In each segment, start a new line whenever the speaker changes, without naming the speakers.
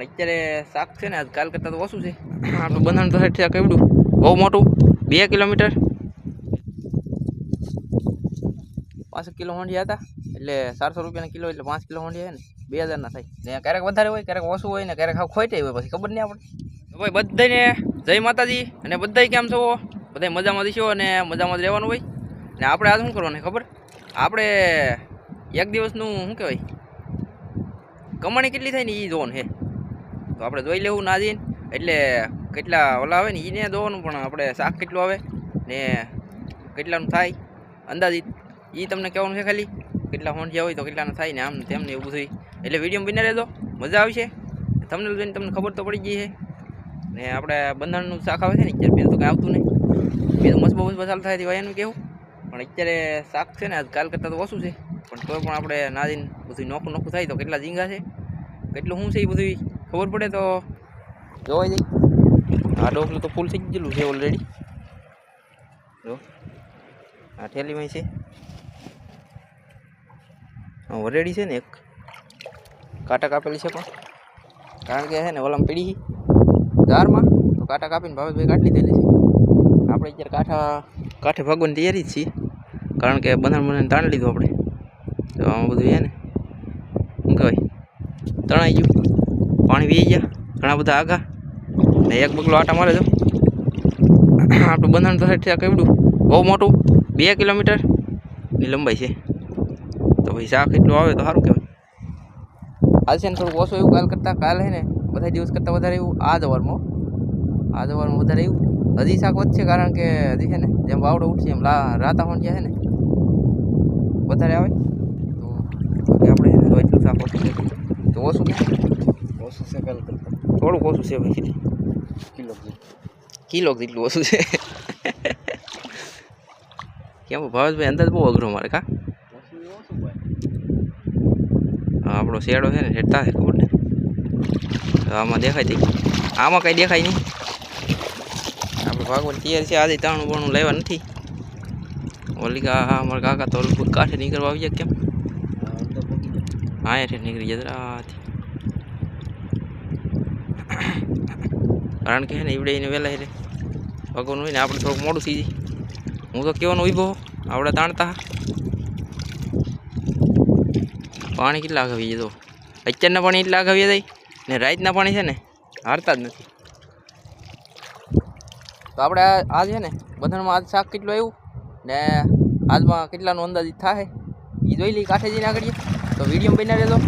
પણ અત્યારે શાક છે ને આજ કાલ કરતાં તો ઓછું છે. આપણું બંધારણ તો આ કેવડું બહુ મોટું. બે કિલોમીટર. પાંચ કિલો હોંડિયા હતા. એટલે ચારસો રૂપિયાના કિલો એટલે પાંચ કિલો હોંડિયા ને. બે હજારના થાય. ને ક્યારેક વધારે હોય ક્યારેક ઓછું હોય ને ક્યારેક હાવ ખોટે હોય પછી ખબર નહીં આપણે. ભાઈ બધાને જય માતાજી અને બધાય કેમ છો? બધા મજામાં દીશો અને મજામાં જ રહેવાનું હોય? ને આપણે આજ શું કરવાનું ખબર? આપણે એક દિવસનું શું કહેવાય? કમાણી કેટલી થાય ને એ જોવાનું છે. તો આપણે જોઈ લેવું ના જઈને એટલે કેટલા ઓલા આવે ને એને જોવાનું પણ આપણે શાક કેટલું આવે ને કેટલાનું થાય. અંદાજિત એ તમને કહેવાનું છે ખાલી. કેટલા હોંઠિયા હોય તો કેટલાનું થાય ને આમ તેમને એવું બધું એટલે વીડિયો બિના રહેજો. મજા આવશે. તમને જોઈને તમને ખબર તો પડી ગઈ છે. ને આપણે બંધારણનું શાક આવે છે ને, અત્યારે બીજું તો કંઈ આવતું નહીં. બીજું મસબો મસબો ચાલુ થાય એનું કેવું. પણ અત્યારે શાક છે ને, આજ કાલ કરતાં તો ઓછું છે. પણ તોય પણ આપણે નાદીને બધું નોખું નોખું થાય તો કેટલા ઝીંગા છે? કેટલું શું છે એ બધું ખબર પડે તો જોવાઈ જાય આ ઢોકલું તો ફૂલ થઈ ગયેલું છે ઓલરેડી જો. આ થેલીમાં છે. હા વરેડી છે ને એક. કાંટા કાપેલી છે પણ. કારણ કે છે ને ઓલામાં પીડી ધારમાં તો કાંટા કાપીને ભાવેશભાઈ કાઢી લીધેલી છે. આપણે અત્યારે કાંઠા, કાંઠે ભાગવાની તૈયારી જ છીએ. કારણ કે બંધારણ બંધારણ તાણ લીધું આપણે. તો આમાં બધું છે ને. શું કહેવાય? તણાઈ ગયું. પાણી વી ગયા. ઘણા બધા આગા. ને એક બગલો આટા મારે જો આપણું બંધારણ તો સાઈડ કેવડું? બહુ મોટું? બે કિલોમીટરની લંબાઈ છે. તો ભાઈ શાક એટલું આવે તો સારું કહેવાય. હાલ છે ને થોડુંક ઓછું એવું કાલ કરતાં કાલ ને બધા દિવસ કરતાં વધારે એવું આ દવારમાં આ દવારમાં વધારે એવું. હજી શાક વધશે કારણ કે હજી છે ને જેમ વાવડો ઉઠશે એમ રાતા હોંડિયા છે ને વધારે આવે. તો આપણે એટલું શાક ઓછું તો ઓછું
ઓછું છે કાલ કરતા.
થોડુંક ઓછું છે ભાઈ.
કિલો
કિલો જેટલું ઓછું છે? કેમ ભાવેશભાઈ અંદાજ બહુ અઘરો મારે કા? આપણો શેડો છે ને હેઠતા છે ખબર ને? આમાં દેખાય તી. આમાં કાંઈ દેખાય નહીં. આપણે ભાગવત તૈયાર છે આજે તાણું બાણું લેવા નથી. ઓલી કા અમારા કાકા તો ઓલું કાંઠે નીકળવા આવી જાય કેમ. હા એઠે નીકળી જતા રાત કારણ કે ને, ઈવડે એને વહેલા એટલે ભગવાન હોય ને, આપણે થોડુંક મોડું થઈ જાય. હું તો કેવાનો ઊભો આપણે તાણતા. પાણી કેટલા આગાવી જાય તો? અત્યારના પાણી એટલા આગાવી જાય? ને રાતના પાણી છે ને, હારતા જ નથી. તો આપણે આ છે ને બધામાં આજ શાક કેટલું આવ્યું? ને આજમાં કેટલાનું અંદાજિત થાય એ જોઈ લઈ કાંઠે જઈને આગળ તો વીડિયો બની રહેજો.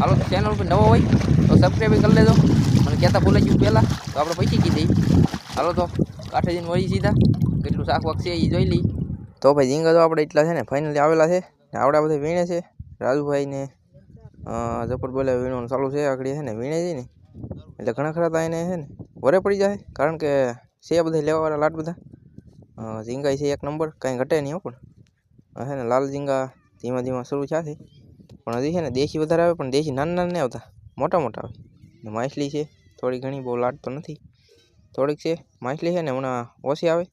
હાલો ચેનલ પર નવો હોય, તો સબસ્ક્રાઈબ કરી લેજો. કહેતા ભૂલાઈ ગયું પહેલાં, તો આપણે પૈસી કીધી. હાલો તો, કાંઠે જઈને વળી સીધા. કેટલું શાક વાક છે એ જોઈ લઈ. તો ભાઈ ઝીંગા તો આપણે એટલા છે ને ફાઇનલી આવેલા છે. ને આવડા બધા વીણે છે. રાજુભાઈ ને જપટ બોલે વીણવાનું ચાલુ છે, આગળ છે ને, વીણે છે ને. એટલે ઘણા ખરા તો એને છે ને, વરે પડી જાય. કારણ કે છે બધા લેવાવાળા લાટ બધા. ઝીંગાઈ ઝીંગા છે એક નંબર, કાંઈ ઘટે નહીં પણ. છે ને લાલ ઝીંગા ધીમા ધીમા શરૂ થયા છે. પણ હજી છે ને, દેશી વધારે આવે, પણ દેશી નાના નાના આવતા. મોટા મોટા આવે. માછલી છે. થોડી ઘણી બહુ લાટ તો નથી. થોડીક છે માછલી છે ને હમણાં ઓછી આવે.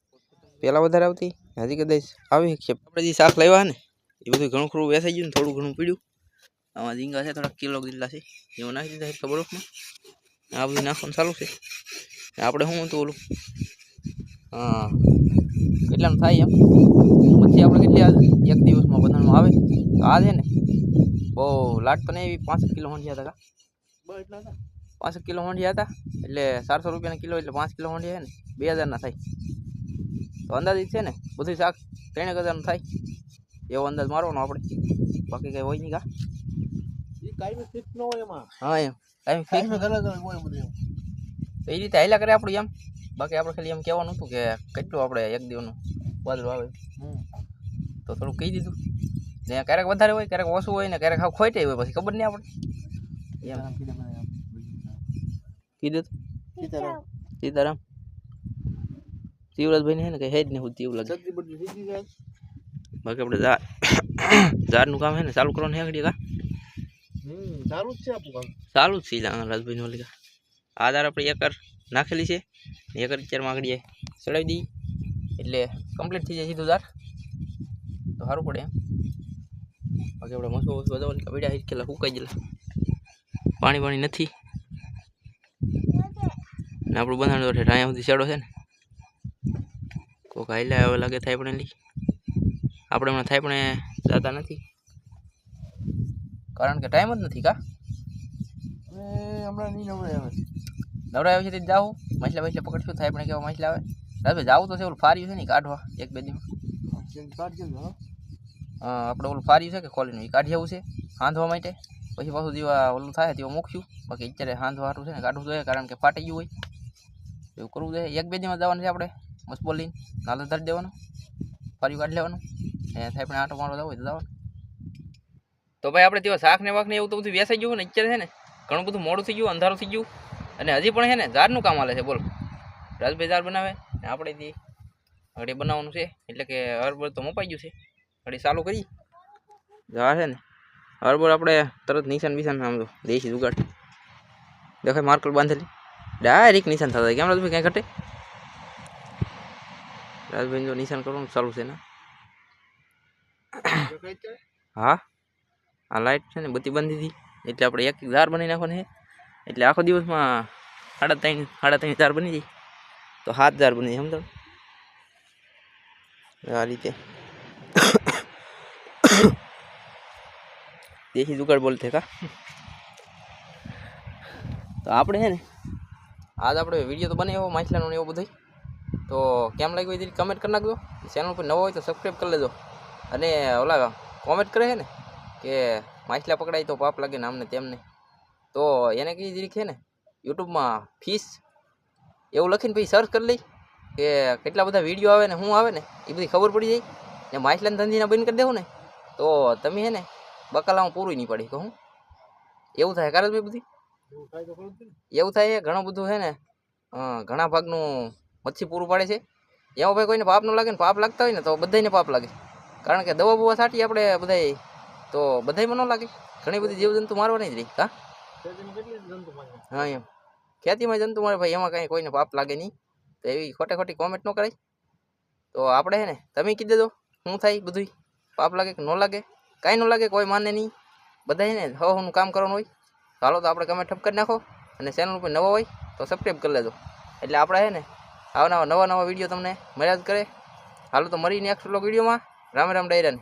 પહેલાં વધારે આવતી, હજી કદાચ આવી છે. આપણે જે શાક લાવ્યા ને, એ બધું ઘણું ખરું વેસાઈ ગયું ને થોડું ઘણું પીડ્યું. આમાં ઝીંગા છે થોડા કિલો જેટલા છે એવું નાખી દીધા છે બરફમાં આ બધું નાખવાનું ચાલુ છે. આપણે શું હતું ઓલું? હા કેટલાનું થાય એમ? પછી આપણે કેટલી એક દિવસમાં બધાનું આવે. તો આ છે ને, બહુ લાટ પણ એવી પાંચ કિલો હોંડિયા હતા
બસ એટલા હતા.
પાંચ કિલો હોંડિયા હતા. એટલે ચારસો રૂપિયાના કિલો એટલે પાંચ કિલો હોંડિયા ને. બે હજારના થાય. તો અંદાજિત છે ને બધું શાક ત્રણેક હજારનું થાય. એવો અંદાજ મારવાનો આપણે. બાકી કંઈ હોય નહીં કા?
ફિક્સ
હા એમ. ફિક્સ
કાંઈ
તો એ રીતે હાલ્યા કરે આપણું એમ. બાકી આપણે ખાલી એમ કહેવાનું હતું કે કેટલું આપણે એક દિવસનું વાદળું આવે. તો થોડું કહી દીધું. ને ક્યારેક વધારે હોય ક્યારેક ઓછું હોય ને ક્યારેક હાવ ખોટે હોય પછી ખબર નહીં આપણે. એમ.
કીધું સીતારામ.
સીતારામ? શિવરાજભાઈ ને હે ને કઈ હેજ નહીં હું એવું લાગે. બાકી આપણે ઝાડ ઝાડનું કામ છે ને ચાલુ કરવાનું હેગડી કા?
હમ, સારું જ છે આપણું કામ.
ચાલુ જ છે રાજભાઈ નું લીધા આ દાર આપણે એકર નાખેલી છે. એકર અત્યારમાં આગળ ચડાવી દઈએ એટલે કમ્પ્લીટ થઈ જાય સીધું દાર તો સારું પડે એમ. બાકી આપણે મસો મસો બધાવાની કબીડા હિરકેલા સુકાઈ ગયેલા. પાણી પાણી નથી. ને આપણું બંધાણ તો અહીંયા સુધી છેડો છે ને. કોક હાઈલા હવે લાગે થાય પણ એની. આપણે હમણાં થાય પણ જતા નથી. કારણ કે ટાઈમ જ નથી કા?
હમણાં નહીં નવડે હવે
નવરા આવે છે તે જાઓ. માછલા માછલા પકડશું થાય પણ કેવા માછલા આવે? રાતે જાવું તો છે ઓલું ફાર્યું છે ને કાઢવા એક બે દિવસ. આપણે ઓલું ફાર્યું છે કે ખોલીને એ કાઢી જવું છે હાંધવા માટે. પછી પાછું જેવા ઓલું થાય તેવા મૂકશું. બાકી અત્યારે હાંધવા છે ને કાઢવું જોઈએ કારણ કે ફાટી ગયું હોય. એવું કરવું જોઈએ. એક બે દિવસમાં જવાનું છે આપણે મસ્ત બોલીને. નાલો ધરી દેવાનું. ફરી કાઢી લેવાનું. એ થાય પણ આટો મારો જવો હોય તો જવાનું. તો ભાઈ આપણે તેવા શાક ને વાક ને એવું તો બધું વેસાઈ ગયું ને, અત્યારે છે ને, ઘણું બધું મોડું થઈ ગયું, અંધારું થઈ ગયું. અને હજી પણ છે ને, ઝાડનું કામ હાલે છે, બોલ. રાજભાઈ ઝાડ બનાવે, ને આપણે જે ઘડી બનાવવાનું છે, એટલે કે હરબર તો મપાઈ ગયું છે. ઘડી ચાલુ કરી. ઝાડ છે ને હરબર આપણે તરત નિશાન બિશાન આમ તો દેશી જુગાડ. દેખાય માર્કર બાંધેલી. ડાયરેક્ટ નિશાન થતા. કેમ રાજભાઈ, ક્યાંય ઘટે? રાજભાઈ જો નિશાન કરવાનું ચાલુ છે ને. હા? આ લાઇટ છે ને બત્તી બંધી હતી એટલે આપણે એક ધાર ઝાર નાખવાની એટલે આખો દિવસમાં સાડા ત્રણ સાડા ત્રણ ઝાર બની જાય. તો સાત ઝાર બની જાય સમજો આ રીતે. દેશી જુગાડ બોલતે કા? તો આપણે છે ને આજ આપણે વીડિયો તો બને એવો માછલાનો ને એવો બધો તો કેમ લાગ્યું એ કમેન્ટ કરી નાખજો. ચેનલ પર નવો હોય તો સબસ્ક્રાઈબ કરી લેજો. અને ઓલા કોમેન્ટ કરે છે ને કે માછલા પકડાય તો પાપ લાગે ને આમને તેમને. તો એને કઈ રીત છે ને, યુટ્યુબમાં ફીસ એવું લખીને પછી સર્ચ કરી લઈ કે કેટલા બધા વીડિયો આવે ને શું આવે ને, એ બધી ખબર પડી જાય. ને માછલાની ધંધીના બંધ કરી દેવું ને, તો તમે છે ને બકાલામાં પૂરું નહીં પડી. કહું એવું થાય કારણ બધી
એવું
થાય છે ઘણું બધું છે ને. ઘણા ભાગનું મચ્છી પૂરું પાડે છે. એમાં ભાઈ કોઈને પાપ ન લાગે ને પાપ લાગતા હોય ને તો બધાને પાપ લાગે. કારણ કે દવા બવા છાંટી આપણે બધાય તો બધાયમાં ન લાગે. ઘણી બધી જીવજંતુ મારવાની જ રહી. હા? હા એમ. ખેતીમાં જંતુ મારે ભાઈ એમાં કાંઈ કોઈને પાપ લાગે નહીં. તો એવી ખોટે ખોટી કોમેન્ટ ન કરાય. તો આપણે હે ને તમે કીધી દો શું થાય બધું પાપ લાગે કે ન લાગે? કાંઈ ન લાગે કોઈ માને નહીં. બધા ને હવાનું કામ કરવાનું હોય. હાલો તો આપણે કમેન્ટ ઠપ નાખો. અને ચેનલ ઉપર નવો હોય તો સબસ્ક્રાઈબ કરી લેજો. એટલે આપણે હે ને, આવા નવા નવા વીડિયો તમને મળ્યા જ કરે. હાલો તો મળી નેક્સ્ટ વ્લોગ વિડીયોમાં રામ રામ ડાયરાને.